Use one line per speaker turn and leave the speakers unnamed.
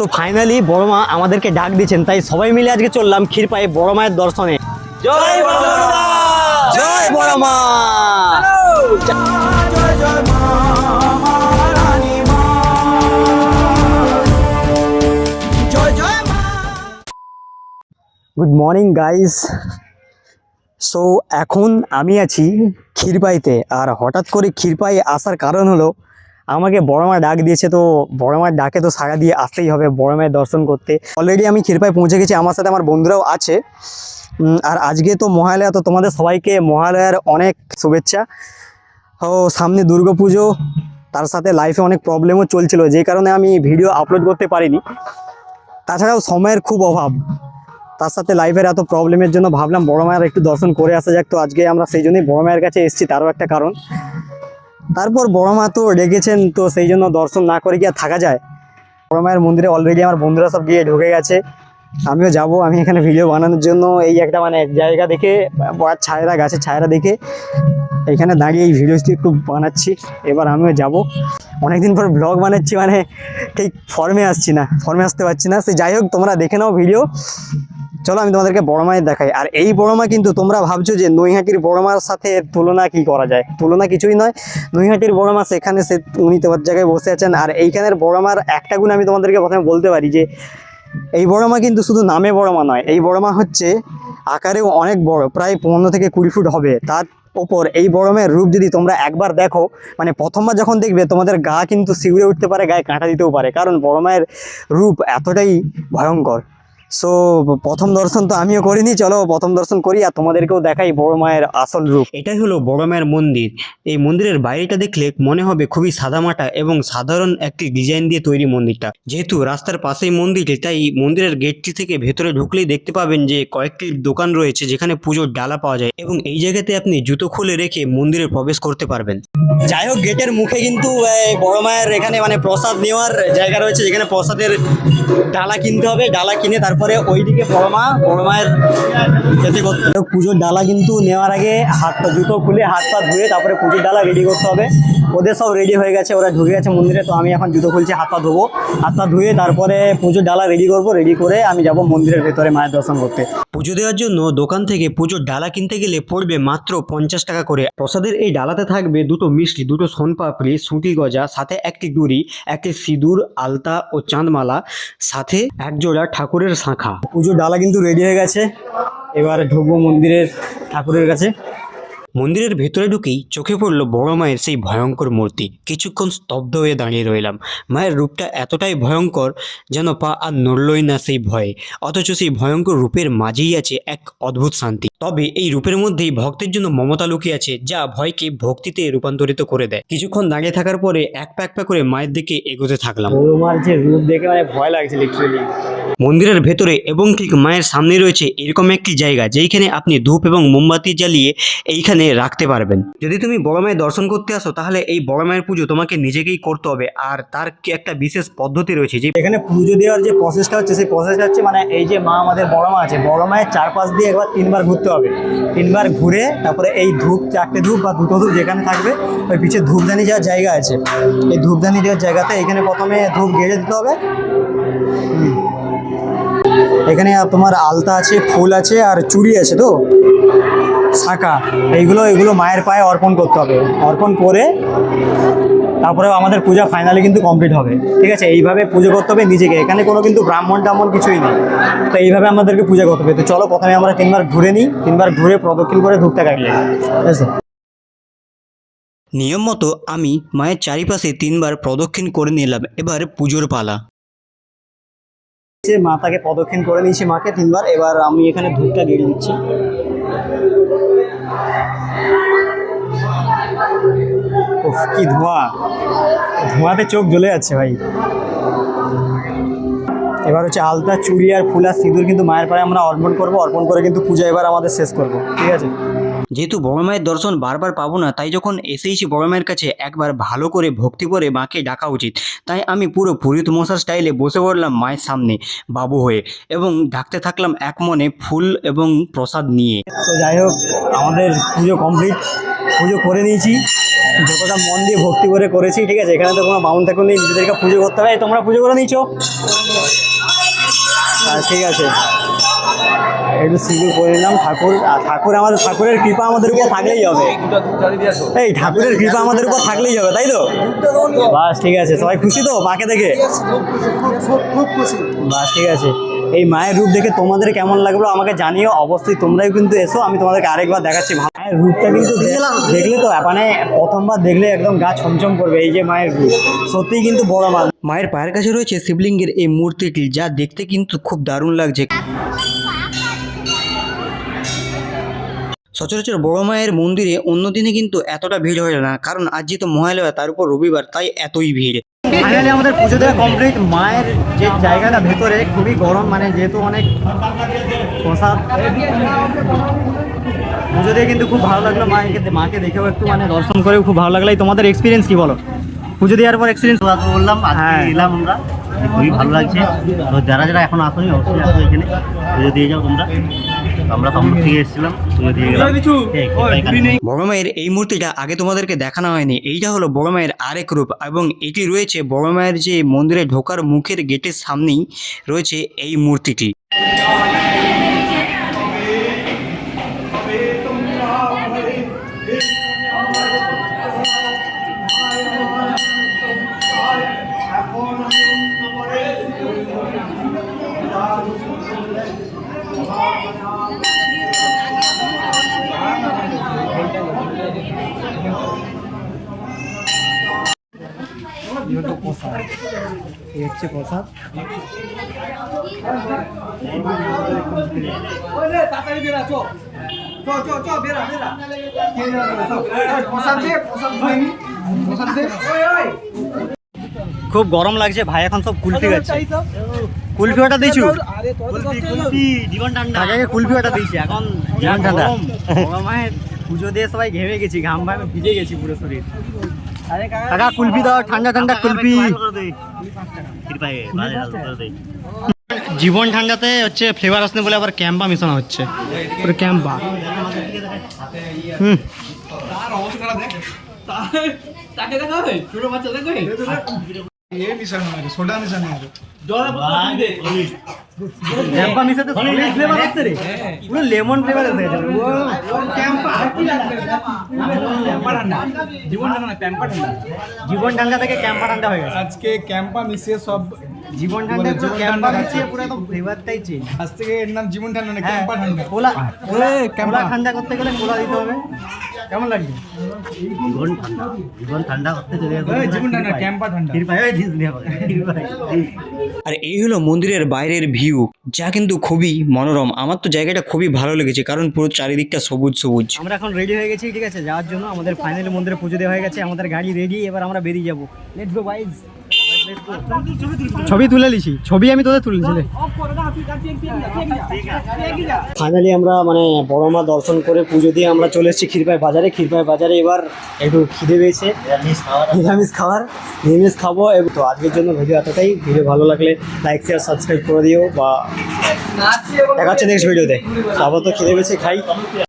So finally বড় মা আমাদেরকে ডাক দিয়েছেন তাই সবাই মিলে আজকে চললাম ক্ষীরপায়ে বড় মায়ের দর্শনে।
জয়!
জয় বড় মা! গুড মর্নিং গাইস সো এখন আমি আছি ক্ষীরপাইতে আর হঠাৎ করে ক্ষীরপাই আসার কারণ হলো আমাকে বড় মা ডাক দিয়েছে তো বড় মায়ের ডাকে তো সাড়া দিয়ে আসতেই হবে বড় মায়ের দর্শন করতে। অলরেডি আমি ক্ষীরপাই পৌঁছে গেছি, আমার সাথে আমার বন্ধুরাও আছে। আর আজকে তো মহালয়া, তো তোমাদের সবাইকে মহালয়ার অনেক শুভেচ্ছা। ও, সামনে দুর্গাপুজো, তার সাথে লাইফে অনেক প্রবলেমও চলছিল, যে কারণে আমি ভিডিও আপলোড করতে পারিনি। তাছাড়াও সময়ের খুব অভাব। তার সাথে লাইফের এত প্রবলেমের জন্য ভাবলাম বড় মায়ের একটু দর্শন করে আসা যাক। তো আজকে আমরা সেই জন্যই বড় মায়ের কাছে এসেছি, তারও একটা কারণ। তারপর বড় মা তো ডেকেছেন তো সেই জন্য দর্শন না করে আর থাকা যায়? বড় মায়ের মন্দিরে অলরেডি আমার বন্ধুরা সব গিয়ে ঢুকে গেছে। আমিও যাব, আমি এখানে ভিডিও বানানোর জন্য। এই একটা মানে এক জায়গা দেখে ছায়রা, গাছের ছায়রা দেখে এখানে দাঁড়িয়ে এই ভিডিওটি একটু বানাচ্ছি। এবার আমিও যাব। অনেকদিন পর ব্লগ বানাচ্ছি মানে ঠিক ফর্মে আসছি না ফর্মে আসতে পারছি না। সে যাই হোক, তোমরা দেখে নাও ভিডিও চলো আমি তোমাদেরকে বড় মায়ের দেখাই। আর এই বড় মা কিন্তু তোমরা ভাবছ যে নৈহাটির বড় মার সাথে তুলনা কি করা যায়? তুলনা কিছুই নয়। নৈহাটির বড় মা সেখানে সে উনি তোমার জায়গায় বসে আছেন। আর এইখানের বড় মার একটা গুণ আমি তোমাদেরকে প্রথমে বলতে পারি যে, এই বড় মা কিন্তু শুধু নামে বড় মা নয়, এই বড় মা হচ্ছে আকারেও অনেক বড়, প্রায় পনেরো থেকে কুড়ি ফুট হবে। তার ওপর এই বড় মায়ের রূপ যদি তোমরা একবার দেখো মানে প্রথমবার যখন দেখবে, তোমাদের গা কিন্তু শিউরে উঠতে পারে, গায়ে কাঁটা দিতেও পারে। কারণ বড় মায়ের রূপ এতটাই ভয়ঙ্কর। সো প্রথম দর্শন তো আমিও করিনি, চলো প্রথম দর্শন করি আর তোমাদেরকেও দেখাই বড় মায়ের আসল রূপ।
এটাই হলো বড় মায়ের মন্দির। এই মন্দিরের বাইরেটা দেখলে মনে হবে খুবই সাদামাটা এবং সাধারণ একটি ডিজাইন দিয়ে তৈরি মন্দিরটা। যেহেতু রাস্তার পাশেই মন্দিরটি, তাই মন্দিরের গেটটি থেকে ভেতরে ঢুকলেই দেখতে পাবেন যে কয়েকটি দোকান রয়েছে যেখানে পুজোর ডালা পাওয়া যায় এবং এই জায়গাতে আপনি জুতো খুলে রেখে মন্দিরে প্রবেশ করতে পারবেন।
যাই হোক, গেটের মুখে কিন্তু বড় মায়ের এখানে মানে প্রসাদ নেওয়ার জায়গা রয়েছে যেখানে প্রসাদের ডালা কিনতে হবে। ডালা কিনে তারপরে ওইদিকে বড় মা বড় মায়ের যেতে করতে। পুজোর ডালা কিন্তু নেওয়ার আগে হাত পা জুতো খুলে হাত পা ধুয়ে তারপরে পুজোর ডালা রেডি করতে হবে। ওদের সব রেডি হয়ে গেছে, ওরা ঢুকে গেছে মন্দিরে, তো আমি এখন জুতো খুলছি, হাত পা ধোবো। হাত পা ধুয়ে তারপরে পুজোর ডালা রেডি করব রেডি করে আমি যাব মন্দিরের ভেতরে মায়ের দর্শন করতে।
পুজো দেওয়ার জন্য দোকান থেকে পুজোর ডালা কিনতে গেলে পড়বে মাত্র পঞ্চাশ টাকা করে। প্রসাদের এই ডালাতে থাকবে দুটো মিষ্টি, দুটো সোনপাপড়ি সুটি গজা, সাথে একটি দড়ি, একটি সিঁদুর, আলতা ও চাঁদমালা, সাথে একজোড়া ঠাকুরের শাঁখা।
পুজোর ডালা কিন্তু রেডি হয়ে গেছে। এবার ঢুকবো মন্দিরের ঠাকুরের কাছে।
মন্দিরের ভেতরে ঢুকেই চোখে পড়ল বড় মায়ের সেই ভয়ঙ্কর মূর্তি। কিছুক্ষণ স্তব্ধ হয়ে দাঁড়িয়ে রইলাম। মায়ের রূপটা এতটাই ভয়ঙ্কর যেন পা আর নড়লই না সেই ভয়ে। অথচ সেই ভয়ঙ্কর রূপের মাঝেই আছে এক অদ্ভুত শান্তি। তবে এই রূপের মধ্যেই ভক্তের জন্য মমতা লুকিয়ে আছে যা ভয়কে ভক্তিতে রূপান্তরিত করে দেয়। কিছুক্ষণ দাঁড়িয়ে থাকার পরে এক প্যাক প্যাক করে মায়ের দিকে এগোতে থাকলাম।
বড়মার যে রূপ দেখে মানে ভয় লাগছে লিটারেলি
মন্দিরের ভেতরে এবং ঠিক মায়ের সামনে রয়েছে এরকম একটি জায়গা যেইখানে আপনি ধূপ এবং মোমবাতি জ্বালিয়ে এইখানে রাখতে পারবেন। যদি তুমি বড় মায়ের দর্শন করতে আসো, তাহলে এই বড় মায়ের পুজো তোমাকে নিজেকেই করতে হবে। আর তার একটা বিশেষ পদ্ধতি রয়েছে যে
এখানে পুজো দেওয়ার যে প্রসেসটা হচ্ছে, সেই প্রসেসটা হচ্ছে মানে এই যে মা আমাদের বড় মা আছে, বড় মায়ের চারপাশ দিয়ে একবার তিনবার ঘুরতে হবে। তিনবার ঘুরে তারপরে এই ধূপ, চারটে ধূপ বা দুটো ধূপ যেখানে থাকবে, ওই পিছে ধূপদানি যাওয়ার জায়গা আছে। এই ধূপদানি দেওয়ার জায়গাতে এখানে প্রথমে ধূপ গেড়ে দিতে হবে। এখানে তোমার আলতা আছে, ফুল আছে আর চুড়ি আছে তো? শাঁখা এইগুলো এগুলো মায়ের পায়ে অর্পণ করতে হবে। অর্পণ করে তারপরে আমাদের পূজা ফাইনালি কিন্তু কমপ্লিট হবে। ঠিক আছে? এইভাবে পুজো করতে হবে নিজেকে। এখানে কোনো কিন্তু ব্রাহ্মণ টাহ্মণ কিছুই নেই। তো এইভাবে আমাদেরকে পূজা করতে হবে। তো চলো প্রথমে আমরা তিনবার ঘুরে নিই। তিনবার ঘুরে প্রদক্ষিণ করে ধূপটা কাটলে। ঠিক আছে?
নিয়ম মতো আমি মায়ের চারিপাশে তিনবার প্রদক্ষিণ করে নিলাম। এবার পুজোর পালা।
মাতাকে প্রদক্ষিণ করে নিয়েছি মাকে তিনবার। এবার আমি এখানে ধূপটা গেড়ে দিচ্ছি। কি ধোঁয়া। ধোঁয়াতে চোখ জ্বলে যাচ্ছে ভাই। এবার হচ্ছে আলতা, চুড়ি আর ফুল আর সিঁদুর কিন্তু মায়ের পায়ে আমরা অর্পণ করব। অর্পণ করে কিন্তু পূজা এবার আমাদের শেষ করব। ঠিক আছে?
যেহেতু বড় মায়ের দর্শন বারবার পাবো না, তাই যখন এসেইছি বড় মায়ের কাছে, একবার ভালো করে ভক্তি করে মাকে ডাকা উচিত। তাই আমি পুরো পুরীত মশার স্টাইলে বসে পড়লাম মায়ের সামনে, বাবু হয়ে এবং ডাকতে থাকলাম এক মনে ফুল এবং প্রসাদ নিয়ে।
তো যাই হোক, আমাদের পুজো কমপ্লিট পুজো করে নিয়েছি। যতটা মন দিয়ে ভক্তি করে করেছি, ঠিক আছে? এখানে তো কোনো বাউন ঠাকুর নেই, নিজেদেরকে পুজো করতে হবে তোমরা পুজো করে নিয়েছো। ঠিক আছে। একটু সিঁদুর করে নিলাম ঠাকুর ঠাকুর আমাদের ঠাকুরের কৃপা আমাদের উপর থাকলেই হবে। এই ঠাকুরের কৃপা আমাদের উপর থাকলেই হবে তাই তো? বাস ঠিক আছে সবাই খুশি তো মাকে দেখে? বাস ঠিক আছে। এই মায়ের রূপ দেখে তোমাদের কেমন লাগল আমাকে জানিও অবশ্যই তোমরাই কিন্তু এসো আমি তোমাদেরকে আরেকবার দেখাচ্ছি। মায়ের রূপটা কিন্তু দেখলে তো মানে প্রথমবার দেখলে একদম গা ছমছম করবে এই যে মায়ের রূপ। সত্যিই কিন্তু বড় মা।
মায়ের পায়ের কাছে রয়েছে শিবলিঙ্গের এই মূর্তিটি যা দেখতে কিন্তু খুব দারুণ লাগছে। সচরাচর বড় মায়ের মন্দিরে অন্য দিনে কিন্তু এতটা ভিড় হয় না কারণ আজ যেহেতু মহালয়া তার উপর রবিবার তাই এতই ভিড়।
ফাইনালি আমাদের পুজো দেওয়া কমপ্লিট মায়ের যে জায়গাটা ভেতরে খুবই গরম মানে যেহেতু অনেক প্রসাদ। পুজো দিয়ে কিন্তু খুব ভালো লাগল মায়ের মাকে মাকে দেখেও একটু মানে দর্শন করেও খুব ভালো লাগল। এই তোমাদের এক্সপিরিয়েন্স কি বলো? পুজো দেওয়ার পর এক্সপিরিয়েন্স
বললাম
হ্যাঁ।
এলাম আমরা। খুবই ভালো লাগছে। তো যারা যারা এখন আসনি অবশ্যই আসো এখানে। পুজো দিয়ে যাও তোমরা। আমরা তখন থেকে এসেছিলাম তুলে দিয়ে গেলাম। এই,
বড় মায়ের এই মূর্তিটা আগে তোমাদেরকে দেখানো হয়নি এইটা হলো বড় মায়ের আরেক রূপ এবং এটি রয়েছে বড় মায়ের যে মন্দিরে ঢোকার মুখের গেটের সামনেই রয়েছে এই মূর্তিটি।
এই হচ্ছে প্রসাদ। খুব গরম লাগছে ভাই এখন সব কুলফি খাচ্ছে। কুলফি ওটা দিয়েছু?
কুলফি,
আগে কুলফি ওটা দিয়েছি? এখন
জীবন ঠান্ডা।
পুজো দিয়ে সবাই ঘেমে গেছি ঘাম ভামে ভিজে গেছি পুরো শরীর। কাকা কুলফি দাও ঠান্ডা ঠান্ডা
দেই।
জীবন ঠান্ডাতে হচ্ছে ফ্লেভার আসনে বলে আবার ক্যাম্পা মেশানো হচ্ছে। পুরো ক্যাম্পা হুম। জীবন ঠান্ডা থেকে ক্যাম্পা ঠান্ডা হয়ে গেছে
আজকে ক্যাম্পা মিশিয়ে সব
জীবন ঠান্ডা পুরো
আজ থেকে এর নাম জীবন ঠান্ডা না ক্যাম্পা ঠান্ডা
কোলা কোলা ঠান্ডা করতে গেলে কোলা দিতে হবে। কেমন
জীবন ঠান্ডা জীবন ঠান্ডা করতে চলে
জীবন ঠান্ডা ক্যাম্পা ঠান্ডা।
কৃপায় জিনিস নিয়ে
আর এই হলো মন্দিরের বাইরের ভিউ যা কিন্তু খুবই মনোরম। আমার তো জায়গাটা খুবই ভালো লেগেছে কারণ পুরো চারিদিকটা সবুজ সবুজ।
আমরা এখন রেডি হয়ে গেছি ঠিক আছে? যাওয়ার জন্য আমাদের ফাইনাল মন্দিরে পুজো দেওয়া হয়ে গেছে আমাদের গাড়ি রেডি এবার আমরা বেরিয়ে যাব। লেটস গো গাইস ছবি তুলে লিছি ছবি আমি তোদের তুলেছি ফাইনালি আমরা মানে বড় মা দর্শন করে পুজো দিয়ে আমরা চলে এসেছি ক্ষীরপাই বাজারে। ক্ষীরপাই বাজারে এবার একটু খিদে পেয়েছে। নিরামিষ খাবার নিরামিষ খাব। এবং তো আজকের জন্য ভিডিও এতটাই। ভিডিও ভালো লাগলে লাইক শেয়ার সাবস্ক্রাইব করে দিও বা দেখা হচ্ছে নেক্সট ভিডিওতে তো। আবার তো খিদে পেয়েছে খাই।